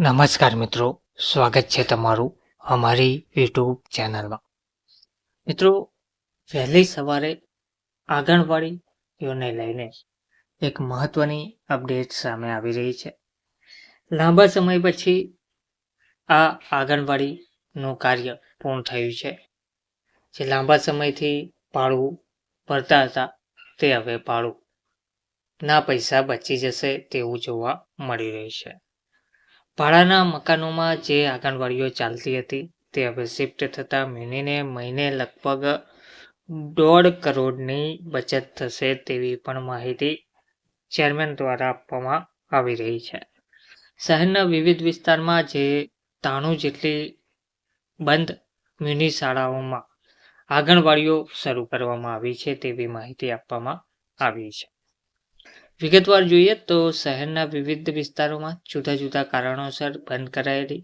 નમસ્કાર મિત્રો, સ્વાગત છે તમારું અમારી યુટ્યુબ ચેનલમાં. મિત્રો, વહેલી સવારે આંગણવાડીઓને લઈને એક મહત્વની અપડેટ સામે આવી રહી છે. લાંબા સમય પછી આ આંગણવાડીનું કાર્ય પૂર્ણ થયું છે. જે લાંબા સમયથી ભાડું ભરતા હતા, તે હવે ભાડું ના પૈસા બચી જશે તેવું જોવા મળી રહ્યું છે. ભાડાના મકાનોમાં જે આંગણવાડીઓ ચાલતી હતી, તે હવે શિફ્ટ થતા મહિને મહિને લગભગ દોઢ કરોડની બચત થશે તેવી પણ માહિતી ચેરમેન દ્વારા આપવામાં આવી રહી છે. શહેરના વિવિધ વિસ્તારમાં જે ત્રાણું જેટલી બંધ મ્યુનિ શાળાઓમાં આંગણવાડીઓ શરૂ કરવામાં આવી છે તેવી માહિતી આપવામાં આવી છે. વિગતવાર જોઈએ તો શહેરના વિવિધ વિસ્તારોમાં જુદા જુદા કારણોસર બંધ કરાયેલી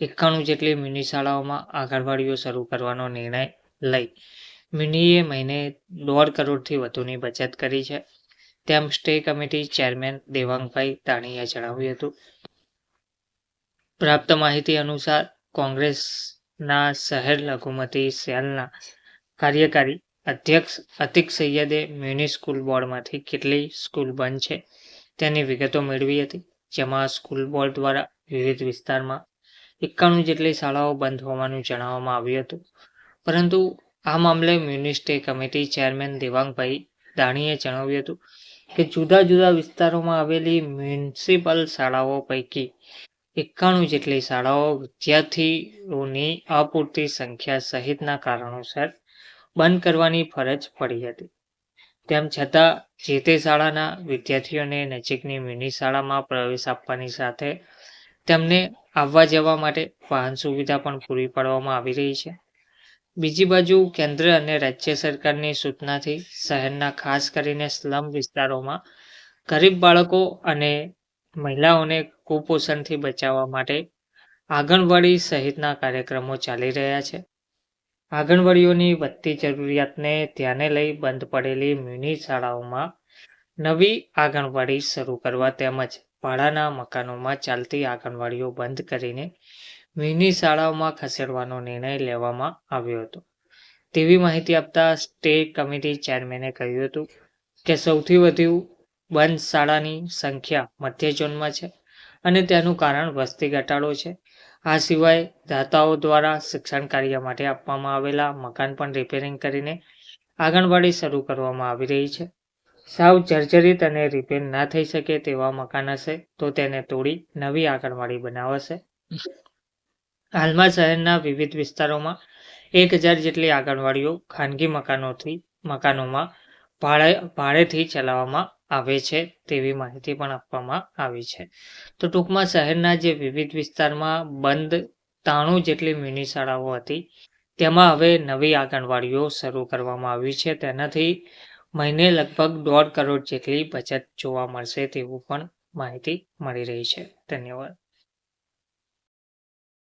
એકાણું જેટલી મિની શાળાઓમાં આંગણવાડીઓ શરૂ કરવાનો નિર્ણય લઈ મિનીએ મહિને દોઢ કરોડથી વધુની બચત કરી છે. તેમ સ્ટે કમિટી ચેરમેન દેવાંગભાઈ તાણીએ જણાવ્યું હતું. પ્રાપ્ત માહિતી અનુસાર કોંગ્રેસના શહેર લઘુમતી સેલના કાર્યકારી અધ્યક્ષ અતિક સૈયદે મ્યુનિ સ્કૂલ બોર્ડમાંથી કેટલી સ્કૂલ બંધ છે તેની વિગતો મેળવી હતી, જેમાં સ્કૂલ બોર્ડ દ્વારા વિવિધ વિસ્તારમાં એકાણું જેટલી શાળાઓ બંધ હોવાનું જણાવવામાં આવ્યું હતું. પરંતુ આ મામલે મ્યુનિસ્ટે કમિટી ચેરમેન દેવાંગભાઈ દાણીએ જણાવ્યું હતું કે જુદા જુદા વિસ્તારોમાં આવેલી મ્યુનિસિપલ શાળાઓ પૈકી એકાણું જેટલી શાળાઓ વિદ્યાર્થીઓની અપૂરતી સંખ્યા સહિતના કારણોસર બંધ કરવાની ફરજ પડી હતી. તેમ છતાં, જે તે શાળાના વિદ્યાર્થીઓને નજીકની મિની શાળામાં પ્રવેશ આપવાની સાથે તેમને આવવા જવા માટે વાહન સુવિધા પણ પૂરી પાડવામાં આવી રહી છે. બીજી બાજુ, કેન્દ્ર અને રાજ્ય સરકારની સૂચનાથી શહેરના ખાસ કરીને સ્લમ વિસ્તારોમાં ગરીબ બાળકો અને મહિલાઓને કુપોષણથી બચાવવા માટે આંગણવાડી સહિતના કાર્યક્રમો ચાલી રહ્યા છે. આંગણવાડીઓની વધતી જરૂરિયાતને ધ્યાને લઈ બંધ પડેલી મ્યુનિ શાળાઓમાં નવી આંગણવાડી શરૂ કરવા તેમજ ભાડાના મકાનોમાં ચાલતી આંગણવાડીઓ બંધ કરીને મ્યુનિ શાળાઓમાં ખસેડવાનો નિર્ણય લેવામાં આવ્યો હતો. તેવી માહિતી આપતા સ્ટે કમિટી ચેરમેને કહ્યું હતું કે સૌથી વધુ બંધ શાળાની સંખ્યા મધ્ય ઝોનમાં છે. અને તેનું કારણ વસ્તી ઘટાડો છે. આ સિવાય દાતાઓ દ્વારા શિક્ષણ કાર્ય માટે આપવામાં આવેલા મકાન પણ રિપેરિંગ કરીને આંગણવાડી શરૂ કરવામાં આવી રહી છે. સાવ જર્જરિત અને રિપેર ના થઈ શકે તેવા મકાન હશે તો તેને તોડી નવી આંગણવાડી બનાવાશે. હાલમાં શહેરના વિવિધ વિસ્તારોમાં એક હજાર જેટલી આંગણવાડીઓ ખાનગી મકાનોથી, મકાનોમાં ભાડે, ભાડેથી ચલાવવામાં આવે છે તેવી માહિતી પણ આપવામાં આવી છે. તો ટૂંકમાં શહેરના જે વિવિધ વિસ્તારમાં બંધ ત્રાણું જેટલી મિની શાળાઓ હતી, તેમાં હવે નવી આંગણવાડીઓ શરૂ કરવામાં આવી છે. તેનાથી મહિને લગભગ દોઢ કરોડ જેટલી બચત જોવા મળશે તેવું પણ માહિતી મળી રહી છે. ધન્યવાદ.